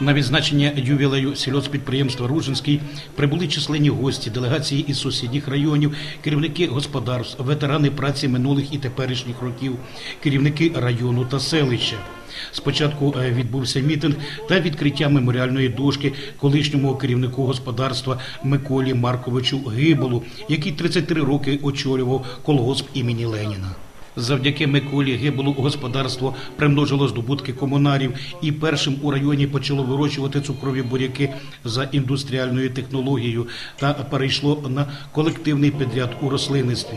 На відзначення ювілею сільгоспідприємства Ружинський прибули численні гості, делегації із сусідніх районів, керівники господарств, ветерани праці минулих і теперішніх років, керівники району та селища. Спочатку е, відбувся мітинг та відкриття меморіальної дошки колишньому керівнику господарства Миколі Марковичу Гиболу, який 33 роки очолював колгосп імені Леніна. Завдяки Миколі Гиболу господарство примножило здобутки комунарів і першим у районі почало вирощувати цукрові буряки за індустріальною технологією та перейшло на колективний підряд у рослинництві.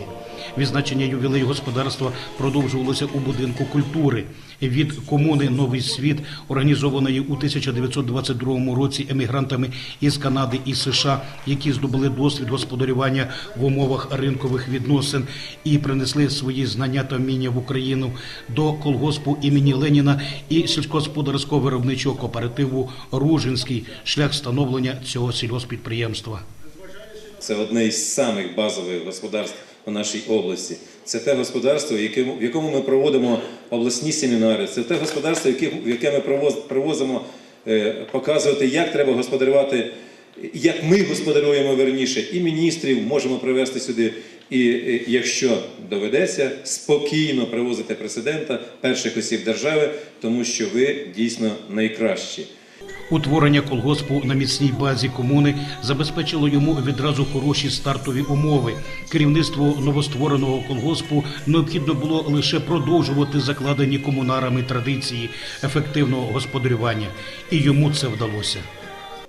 Відзначення ювілею господарства продовжувалося у будинку культури. Від комуни Новий світ, організованої у 1922 році емігрантами із Канади і США, які здобули досвід господарювання в умовах ринкових відносин і принесли свої знання та вміння в Україну до колгоспу імені Леніна і сільськогосподарського виробничого кооперативу Ружинський шлях становлення цього сільгоспідприємства. Це одне із самих базових господарств у нашій області. Це те господарство, в якому ми проводимо обласні семінари. Це те господарство, в яке ми привоз- привозимо е, показувати, як треба господарювати, як ми господарюємо верніше, і міністрів можемо привезти сюди. І якщо доведеться, спокійно привозити президента перших осіб держави, тому що ви дійсно найкращі. Утворення колгоспу на міцній базі комуни забезпечило йому відразу хороші стартові умови. Керівництво новоствореного колгоспу необхідно було лише продовжувати закладені комунарами традиції ефективного господарювання, і йому це вдалося.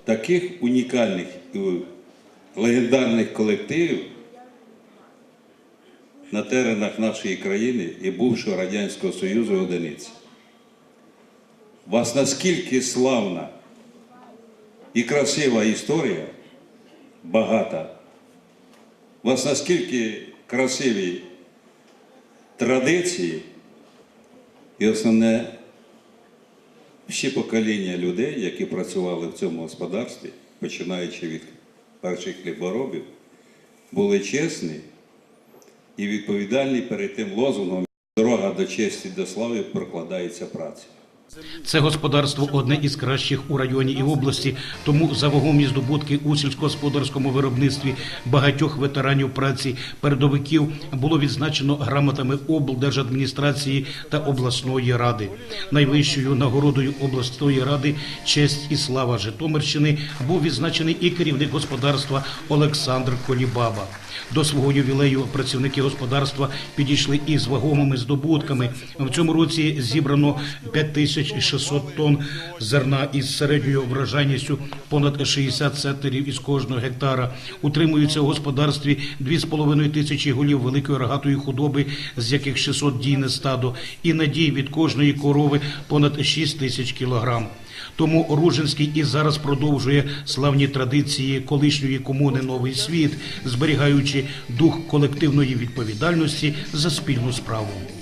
таких унікальних легендарних колективів на теренах нашої країни і бувшого Радянського Союзу одиниці. Вас наскільки славна і красива історія, багата, вас наскільки красиві традиції, і основне всі покоління людей, які працювали в цьому господарстві, починаючи від перших хліборобів, були чесні і відповідальні перед тим лозунгом дорога до честі до слави прокладається працею. Це господарство одне із кращих у районі і області, тому за вагомі здобутки у сільськогосподарському виробництві багатьох ветеранів праці передовиків було відзначено грамотами облдержадміністрації та обласної ради. Найвищою нагородою обласної ради честь і слава Житомирщини був відзначений і керівник господарства Олександр Колібаба. До свого ювілею працівники господарства підійшли із вагомими здобутками. В цьому році зібрано 5600 тонн зерна із середньою врожайністю понад 60 центрів із кожного гектара. Утримуються у господарстві 2,5 тисячі голів великої рогатої худоби, з яких 600 дійне стадо, і надій від кожної корови понад 6 тисяч кілограм. Тому Ружинський і зараз продовжує славні традиції колишньої комуни Новий світ, зберігаючи дух колективної відповідальності за спільну справу.